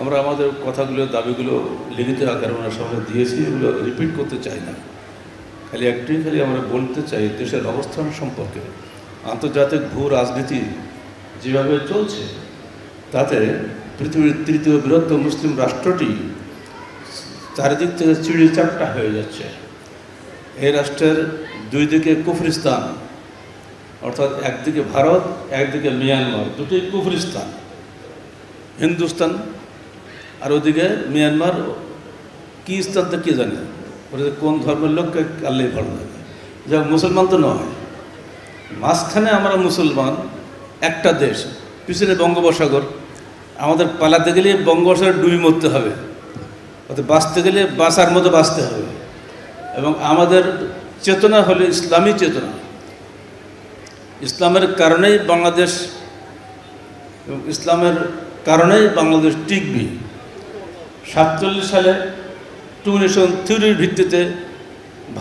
আমরা আমাদের কথাগুলো, দাবিগুলো লিখিত আকারে ওনার সামনে দিয়েছি, এগুলো রিপিট করতে চাই না। খালি একটাই খালি আমরা বলতে চাই দেশের অবস্থান সম্পর্কে। আন্তর্জাতিক ভূ রাজনীতি যেভাবে চলছে, তাতে পৃথিবীর তৃতীয় বৃহত্তম মুসলিম রাষ্ট্রটি চারিদিক থেকে চিড়ি চাপটা হয়ে যাচ্ছে। এই রাষ্ট্রের দুই দিকে কুফরিস্তান, অর্থাৎ একদিকে ভারত, একদিকে মিয়ানমার, দুটি কুফরিস্তান। হিন্দুস্তান আর ওদিকে মিয়ানমার কি স্থান তো কে জানে? কোন ধর্মের লোককে আল্লাহ ভালো লাগে। যা মুসলমান তো নয়। মাঝখানে আমরা মুসলমান, একটা দেশ, পিছনে বঙ্গোপসাগর। আমাদের পালাতে গেলে বঙ্গোপসাগর ডুবি মরতে হবে। অর্থাৎ বাঁচতে গেলে বাঁচার মতো বাঁচতে হবে। এবং আমাদের চেতনা হলো ইসলামী চেতনা। ইসলামের কারণেই বাংলাদেশ এবং ইসলামের কারণেই বাংলাদেশ টিকবি। সাতচল্লিশ সালে টু নেশন থিওরির ভিত্তিতে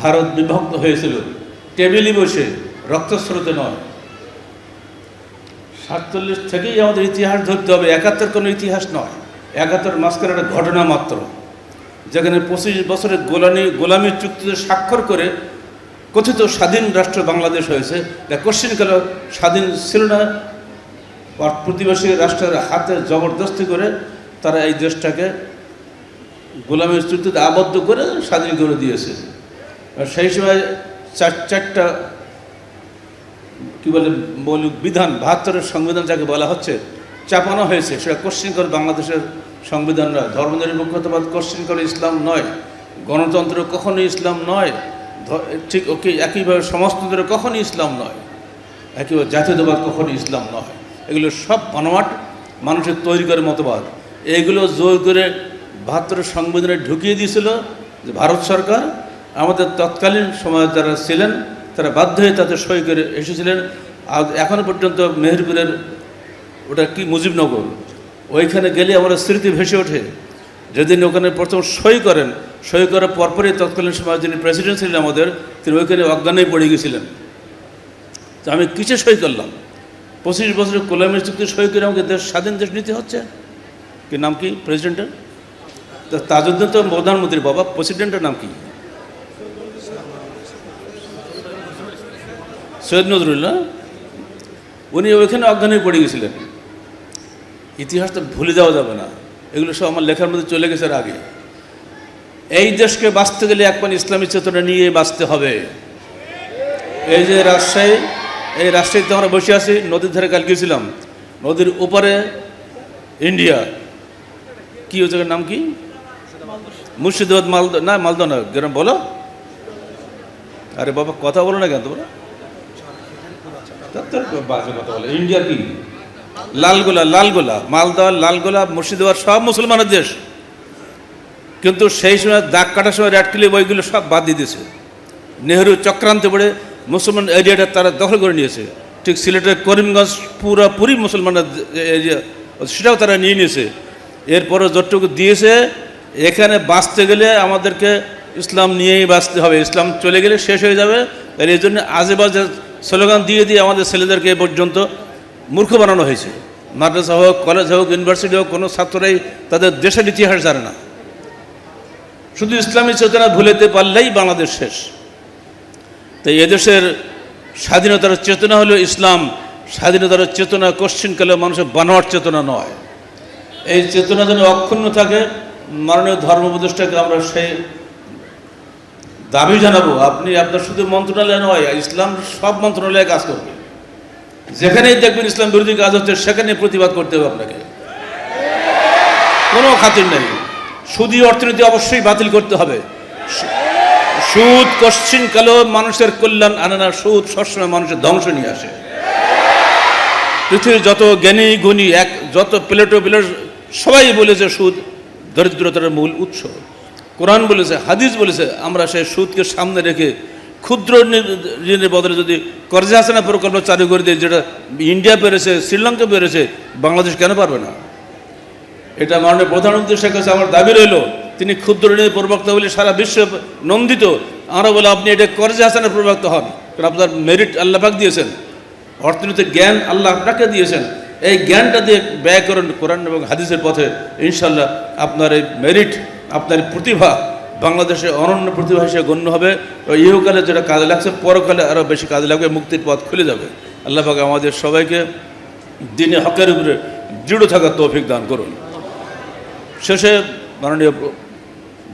ভারত বিভক্ত হয়েছিল। টেবিলে বসে রক্তস্রোতে নয়। সাতচল্লিশ থেকেই আমাদের ইতিহাস ধরতে হবে। একাত্তর কোনো ইতিহাস নয়। একাত্তর মাঝখানে একটা ঘটনা মাত্র। যেখানে পঁচিশ বছরের গোলামি গোলামী চুক্তিতে স্বাক্ষর করে কথিত স্বাধীন রাষ্ট্র বাংলাদেশ হয়েছে। যা কোশ্চিনকাল স্বাধীন ছিল না। প্রতিবেশী রাষ্ট্রের হাতে জবরদস্তি করে তারা এই দেশটাকে গোলামের চুক্তিতে আবদ্ধ করে স্বাধীন করে দিয়েছে। সেই সময় চার, চারটা, কী বলে, মৌলিক বিধান, বাহাত্তরের সংবিধান যাকে বলা হচ্ছে, চাপানো হয়েছে। সেটা কোশ্চিন করে বাংলাদেশের সংবিধান নয় ধর্মনিরপেক্ষতাবাদ কোশ্চিন করে ইসলাম নয়। গণতন্ত্র কখনোই ইসলাম নয়। ঠিক ওকে একইভাবে সমাজতন্ত্র কখনোই ইসলাম নয়। একইভাবে জাতীয়তাবাদ কখনোই ইসলাম নয়। এগুলো সব বানোয়াট মানুষের তৈরি করে মতবাদ। এগুলো জোর করে বাহাত্তরের সংবিধানে ঢুকিয়ে দিয়েছিল যে ভারত সরকার আমাদের তৎকালীন সময়ে যারা ছিলেন, তারা বাধ্য হয়ে তাতে সই করে এসেছিলেন। আর এখনও পর্যন্ত মেহেরপুরের ওটা কি মুজিবনগর, ওইখানে গেলে আমরা স্মৃতি ভেসে ওঠে। যেদিন ওখানে প্রথম সই করেন, সই করার পরপরই তৎকালীন সময় যিনি প্রেসিডেন্ট ছিলেন আমাদের, তিনি ওইখানে অজ্ঞানেই পড়ে গেছিলেন। তো আমি কিসে সই করলাম? পঁচিশ বছরের কোলামের চুক্তি সই করে আমাকে দেশ, স্বাধীন দেশ নিতে হচ্ছে? কি নাম কি? প্রেসিডেন্টের তো তাজউদ্দিন তো প্রধানমন্ত্রী, বাবা প্রেসিডেন্টের নাম কি? সৈয়দ নজরুল্লাহ উনি ওইখানে অজ্ঞান পড়ে গেছিলেন। ইতিহাসটা ভুলে যাওয়া যাবে না। এগুলো সব আমার লেখার মধ্যে চলে গেছে আগে। এই দেশকে বাঁচতে গেলে একবার ইসলামী চেতনা নিয়ে বাঁচতে হবে। এই যে রাজশাহী, এই রাজশাহীতে আমরা বসে আছি, নদীর ধারে কাল গিয়েছিলাম। নদীর উপরে ইন্ডিয়া। কি ওই জায়গার নাম কি? মুর্শিদাবাদ মালদা, না মালদা না, গ্রাম বলো। আরে বাবা, কথা বলো না কেন তোমরা? বাজে কথা বলে। ইন্ডিয়া কি? লালগোলা লালগোলা, মালদা, লালগোলা, মুর্শিদাবাদ, সব মুসলমানের দেশ। কিন্তু সেই সময় দাগ কাটার সময় র্যাটকিলি বইগুলো সব বাদ দিয়ে দিয়েছে। নেহরু চক্রান্তে পড়ে মুসলমান এরিয়াটা তারা দখল করে নিয়েছে। ঠিক সিলেটের করিমগঞ্জ পুরোপুরি মুসলমানের এরিয়া, সেটাও তারা নিয়ে নিয়েছে। এরপরে যতটুকু দিয়েছে এখানে বাঁচতে গেলে আমাদেরকে ইসলাম নিয়েই বাঁচতে হবে। ইসলাম চলে গেলে শেষ হয়ে যাবে। আর এই জন্য আজে বাজে স্লোগান দিয়ে দিয়ে আমাদের ছেলেদেরকে এ পর্যন্ত মূর্খ বানানো হয়েছে। মাদ্রাসা হোক, কলেজ হোক, ইউনিভার্সিটি হোক, কোনো ছাত্ররাই তাদের দেশের ইতিহাস জানে না। শুধু ইসলামী চেতনা ভুলেতে পারলেই বাংলাদেশ শেষ। তাই এদেশের স্বাধীনতার চেতনা হলো ইসলাম। স্বাধীনতার চেতনা কোশ্চিনকালে মানুষের বানোয়ার চেতনা নয়। এই চেতনা যেন অক্ষুণ্ণ থাকে মাননীয় ধর্ম উপদেষ্টাকে আমরা সেই দাবি জানাব। আপনি, আপনার শুধু মন্ত্রণালয় নয়, ইসলাম সব মন্ত্রণালয়ে কাজ করবে। যেখানেই দেখবেন ইসলাম বিরোধী কাজ হচ্ছে, সেখানে প্রতিবাদ করতে হবে আপনাকে। কোনো খাতির নেই। সুদী অর্থনীতি অবশ্যই বাতিল করতে হবে। সুদ, কশ্চিন কালো মানুষের কল্যাণ আনে না, সুদ সবসময় মানুষের ধ্বংস নিয়ে আসে। পৃথিবীর যত জ্ঞানী, গুণী, এক, যত প্লেটো প্লেট সবাই বলেছে সুদ। দরিদ্রতার মূল উৎস। কোরআন বলেছে, হাদিস বলেছে, আমরা সেই সুদকে সামনে রেখে ক্ষুদ্র ঋণ- ঋণের বদলে যদি কর্জে হাসানা প্রকল্প চালু করে দিয়ে, যেটা ইন্ডিয়া পেরেছে, শ্রীলঙ্কা পেরেছে, বাংলাদেশ কেন পারবে না? এটা মাননীয় প্রধানমন্ত্রী শেখ কাছে আমার দাবি রইল, তিনি ক্ষুদ্র ঋণের প্রবক্তা বলে সারা বিশ্ব নন্দিত। আমরা বলে, আপনি এটা কর্জে হাসানের প্রবক্তা হন। কারণ আপনার মেরিট আল্লাহ আল্লাপাক দিয়েছেন। অর্থনৈতিক জ্ঞান আল্লাহ আপনাকে দিয়েছেন। এই জ্ঞানটা দিয়ে ব্যয় করেন কোরআন এবং হাদিসের পথে ইনশাল্লাহ আপনার এই মেরিট আপনার প্রতিভা বাংলাদেশে অনন্য প্রতিভা হিসেবে গণ্য হবে। ইহকালে যেটা কাজে লাগছে, পরকালে আরও বেশি কাজে লাগবে, মুক্তির পথ খুলে যাবে। আল্লাহ পাক আমাদের সবাইকে দিনে হকের উপরে দৃঢ় থাকার তৌফিক দান করুন। শেষে মাননীয়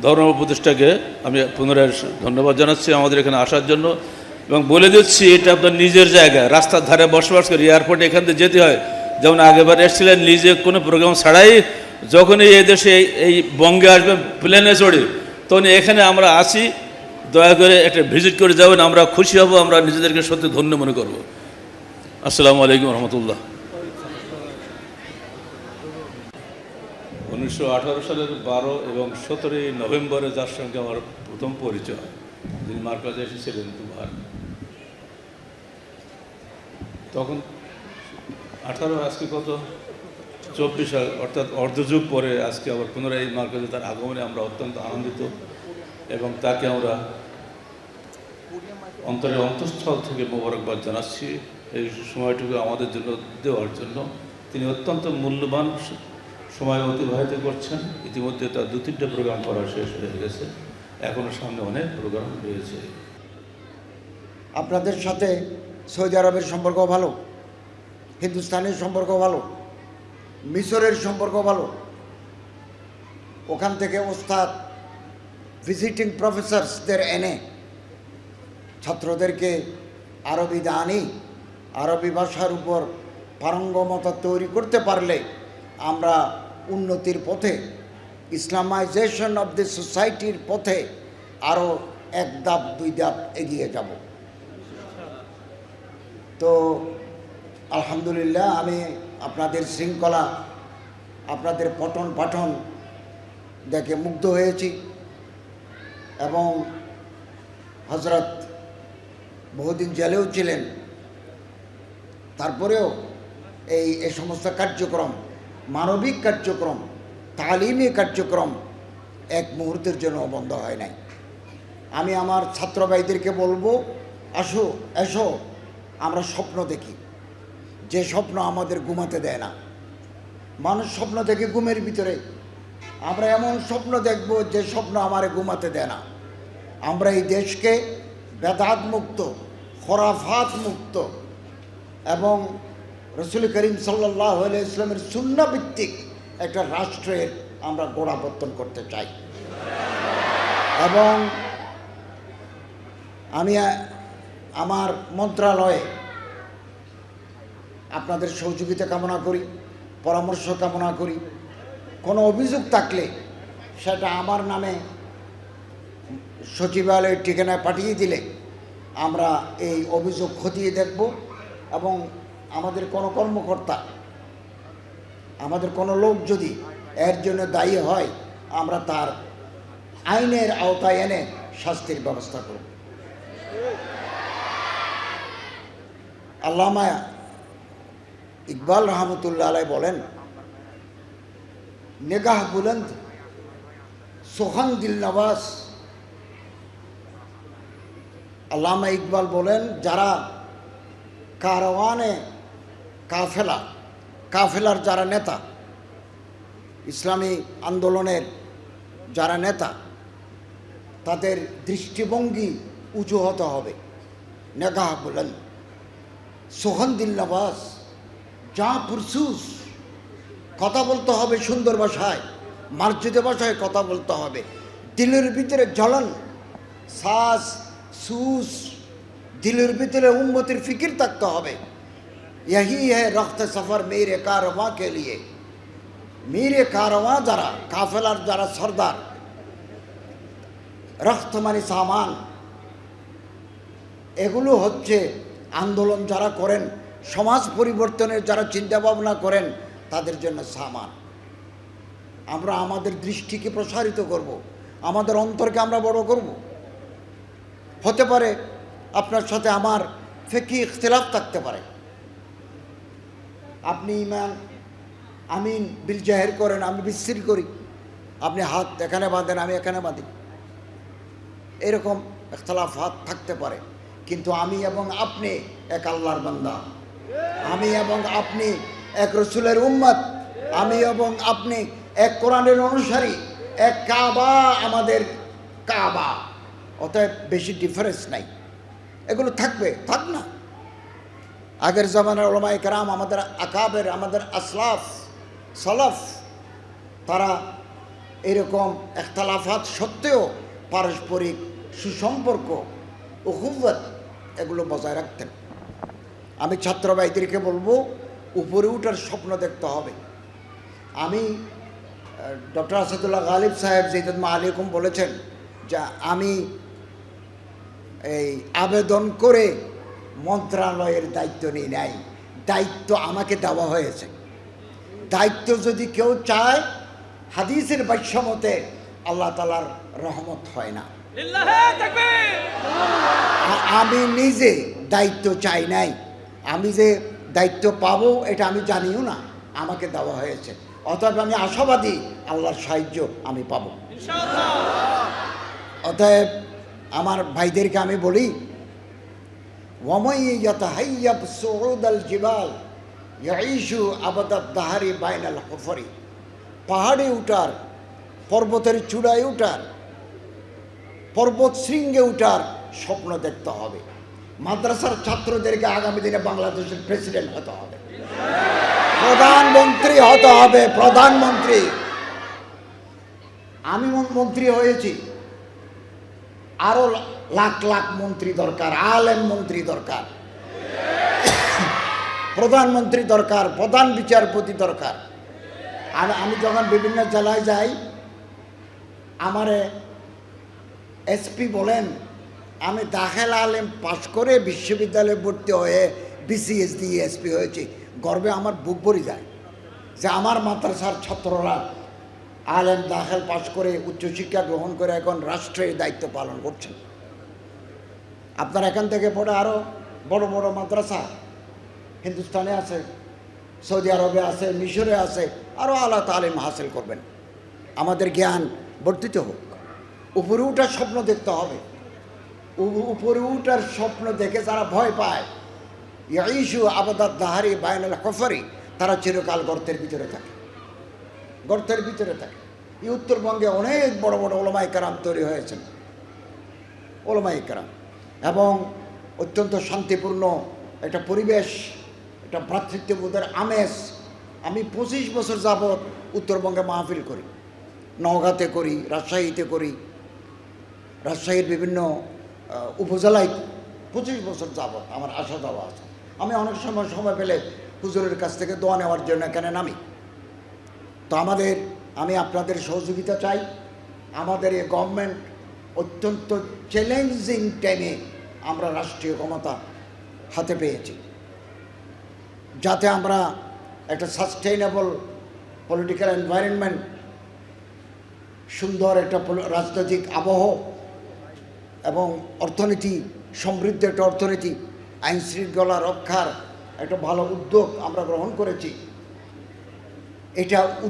ধর্ম উপদেষ্টাকে আমি পুনরায় ধন্যবাদ জানাচ্ছি আমাদের এখানে আসার জন্য এবং বলে দিচ্ছি, এটা আপনার নিজের জায়গা। রাস্তার ধারে বসবাস করি এয়ারপোর্টে এখান থেকে যেতে হয়। যেমন আগেবার এসেছিলেন নিজে কোনো প্রোগ্রাম ছাড়াই, যখনই এই দেশে এই- বঙ্গে আসবেন প্লেনে চড়ে, তখন এখানে আমরা আসি, দয়া করে একটা ভিজিট করে যাবেন, আমরা খুশি হব, আমরা নিজেদেরকে সত্যি ধন্য মনে করব। আসসালামু আলাইকুম রহমতুল্লাহ। উনিশশো আঠারো সালের বারো এবং সতেরোই নভেম্বরে যার সঙ্গে আমার প্রথম পরিচয়, যিনি মার্কাজে এসেছিলেন দুবার। তখন আঠারো, আজকে কত? চব্বিশ, অর্থাৎ অর্ধযুগ পরে আজকে আবার পুনরায় এই মার্কাজে তার আগমনে আমরা অত্যন্ত আনন্দিত এবং তাকে আমরা অন্তরের অন্তঃস্থল থেকে মোবারকবাদ জানাচ্ছি এই সময়টুকু আমাদের জন্য দেওয়ার জন্য। তিনি অত্যন্ত মূল্যবান সময় অতিবাহিত করছেন। ইতিমধ্যে তার দু তিনটে প্রোগ্রাম করা শেষ হয়ে গেছে। এখনও সামনে অনেক প্রোগ্রাম রয়েছে। আপনাদের সাথে সৌদি আরবের সম্পর্ক ভালো? হিন্দুস্তানের সম্পর্ক ভালো, মিশরের সম্পর্ক ভালো। ওখান থেকে ওস্তাদ ভিজিটিং প্রফেসরসদের এনে ছাত্রদেরকে আরবি দানি, আরবি ভাষার উপর পারঙ্গমতা তৈরি করতে পারলে আমরা উন্নতির পথে, ইসলামাইজেশন অব দি সোসাইটির পথে আরও এক ধাপ, দুই ধাপ এগিয়ে যাব। তো আলহামদুলিল্লাহ, আমি আপনাদের শৃঙ্খলা, আপনাদের পঠন পাঠন দেখে মুগ্ধ হয়েছি এবং হজরত বহুদিন জেলেও ছিলেন। তারপরেও এই, এ সমস্ত কার্যক্রম, মানবিক কার্যক্রম, তালিমি কার্যক্রম এক মুহূর্তের জন্য বন্ধ হয় নাই। আমি আমার ছাত্র ভাইদেরকে বলব, আসো, এসো, আমরা স্বপ্ন দেখি। যে স্বপ্ন আমাদের ঘুমাতে দেয় না। মানুষ স্বপ্ন দেখে ঘুমের ভিতরে। আমরা এমন স্বপ্ন দেখব যে স্বপ্ন আমারে ঘুমাতে দেয় না। আমরা এই দেশকে বেদাত মুক্ত খরাফাত মুক্ত এবং রসুল করিম সাল্লাহ ইসলামের শূন্যভিত্তিক একটা রাষ্ট্রের আমরা গোড়াপত্তন করতে চাই। এবং আমি, আমার মন্ত্রণালয়ে আপনাদের সহযোগিতা কামনা করি, পরামর্শ কামনা করি। কোনো অভিযোগ থাকলে সেটা আমার নামে সচিবালয়ের ঠিকানায় পাঠিয়ে দিলে আমরা এই অভিযোগ খতিয়ে দেখব এবং আমাদের কোনো কর্মকর্তা, আমাদের কোনো লোক যদি এর জন্য দায়ী হয়, আমরা তার আইনের আওতায় এনে শাস্তির ব্যবস্থা করব। আল্লামা ইকবাল রহমতুল্লাহ আলাই বলেন, নেগাহ বুলন্দ সোহান দিল নওয়াজ। আল্লামা ইকবাল বলেন, যারা কারওয়ানে কাফেলা, কাফেলার যারা নেতা, ইসলামী আন্দোলনের যারা নেতা, তাদের দৃষ্টিভঙ্গি উঁচু হতে হবে। নেগাহ বলেন সোহন দিল নবাস যা পুরসুস কথা বলতে হবে সুন্দর ভাষায় মার্জিত ভাষায় কথা বলতে হবে দিলের ভিতরে জ্বলন শ্বাস সুস দিলের ভিতরে উন্মতির ফিকির থাকতে হবে यही है रख्त सफ़र मेरे कारवां के लिए মেরে কারওয়া যারা কাফেলার যারা সর্দার রক্ত মানে সামান এগুলো হচ্ছে আন্দোলন যারা করেন সমাজ পরিবর্তনের যারা চিন্তা ভাবনা করেন, তাদের জন্য সামান। আমরা আমাদের দৃষ্টিকে প্রসারিত করব। আমাদের অন্তরকে আমরা বড় করব। হতে পারে আপনার সাথে আমার ফেকি ইখতলাফ থাকতে পারে। আপনি ইমান, আমিন বিল জাহের করেন, আমি বিশ্রী করি। আপনি হাত এখানে বাঁধেন, আমি এখানে বাঁধি। এরকম হাত থাকতে পারে। কিন্তু আমি এবং আপনি এক আল্লাহর বান্দা। আমি এবং আপনি এক রসুলের উম্মত। আমি এবং আপনি এক কোরআনের অনুসারী। এক কাবা, আমাদের কাবা। অতএব বেশি ডিফারেন্স নাই। এগুলো থাকবে, থাক না। আগের জামানার ওলামাই কেরাম, আমাদের আকাবের, আমাদের আসলাফ, সলাফ, তারা এরকম একতালাফাত সত্ত্বেও পারস্পরিক সুসম্পর্ক উহুবত এগুলো বজায় রাখতেন। আমি ছাত্র ভাইদেরকে বলব উপরে উঠার স্বপ্ন দেখতে হবে। আমি ডক্টর আসাদুল্লাহ গালিব সাহেব জৈদুল্মা আলিকুম বলেছেন যে আমি এই আবেদন করে মন্ত্রণালয়ের দায়িত্ব নিই নাই। দায়িত্ব আমাকে দেওয়া হয়েছে। দায়িত্ব যদি কেউ চায় হাদিসের বাক্যমতে আল্লাহ তালার রহমত হয় না। আমি নিজে দায়িত্ব চাই নাই। আমি যে দায়িত্ব পাবো এটা আমি জানিও না। আমাকে দেওয়া হয়েছে। অতএব আমি আশাবাদী আল্লাহর সাহায্য আমি পাবো। অতএব আমার ভাইদেরকে আমি বলি পাহাড়ে উঠার পর্বতের চূড়ায় উঠার পর্বত শৃঙ্গে উঠার স্বপ্ন দেখতে হবে। মাদ্রাসার ছাত্রদেরকে আগামী দিনে বাংলাদেশের প্রেসিডেন্ট হতে হবে। প্রধানমন্ত্রী হতে হবে, প্রধানমন্ত্রী। আমি মন- মন্ত্রী হয়েছি। আরও লাখ লাখ মন্ত্রী দরকার, আলেম মন্ত্রী দরকার। প্রধানমন্ত্রী দরকার, প্রধান বিচারপতি দরকার। আর আমি যখন বিভিন্ন জেলায় যাই, আমারে এসপি বলেন আমি দাখেল আলেম পাশ করে বিশ্ববিদ্যালয়ে ভর্তি হয়ে বিসিএস দিয়ে এসপি হয়েছি। গর্বে আমার বুক ভরে যায় যে আমার মাদ্রাসার ছাত্ররা আলেম দাখেল পাশ করে উচ্চশিক্ষা গ্রহণ করে এখন রাষ্ট্রের দায়িত্ব পালন করছেন। আপনার এখান থেকে পড়ে আরও বড় বড় মাদ্রাসা হিন্দুস্তানে আছে, সৌদি আরবে আছে, মিশরে আছে আরও আল্লাহ তালিম হাসিল করবেন। আমাদের জ্ঞান বর্ধিত হোক। উপরে উঠার স্বপ্ন দেখতে হবে। উপরে উঠার স্বপ্ন দেখে যারা ভয় পায় ইসু আবাদাত দাহারি বায়নাল কফারি তারা চিরকাল গর্তের ভিতরে থাকে। গর্তের ভিতরে থাকে। এই উত্তরবঙ্গে অনেক বড় বড় ওলমাই কারাম তৈরি হয়েছেন। ওলমাই কারাম। এবং অত্যন্ত শান্তিপূর্ণ একটা পরিবেশ, একটা ভ্রাতৃত্ববোধের আমেজ আমি পঁচিশ বছর যাবৎ উত্তরবঙ্গে মাহফিল করি। নওগাঁতে করি, রাজশাহীতে করি। রাজশাহীর বিভিন্ন উপজেলায় পঁচিশ বছর যাবৎ আমার আশা যাওয়া আছে। আমি অনেক সময় সময় পেলে হুজুরের কাছ থেকে দোয়া নেওয়ার জন্য এখানে নামি। তো আমাদের, আমি আপনাদের সহযোগিতা চাই। আমাদের এই গভর্নমেন্ট অত্যন্ত চ্যালেঞ্জিং টাইমে আমরা রাষ্ট্রীয় ক্ষমতা হাতে পেয়েছি। যাতে আমরা একটা সাস্টেইনেবল পলিটিক্যাল এনভায়রনমেন্ট সুন্দর একটা রাজনৈতিক আবহ এবং অর্থনীতি, সমৃদ্ধ একটা অর্থনীতি, আইন শৃঙ্খলা রক্ষার একটা ভালো উদ্যোগ আমরা গ্রহণ করেছি। এটা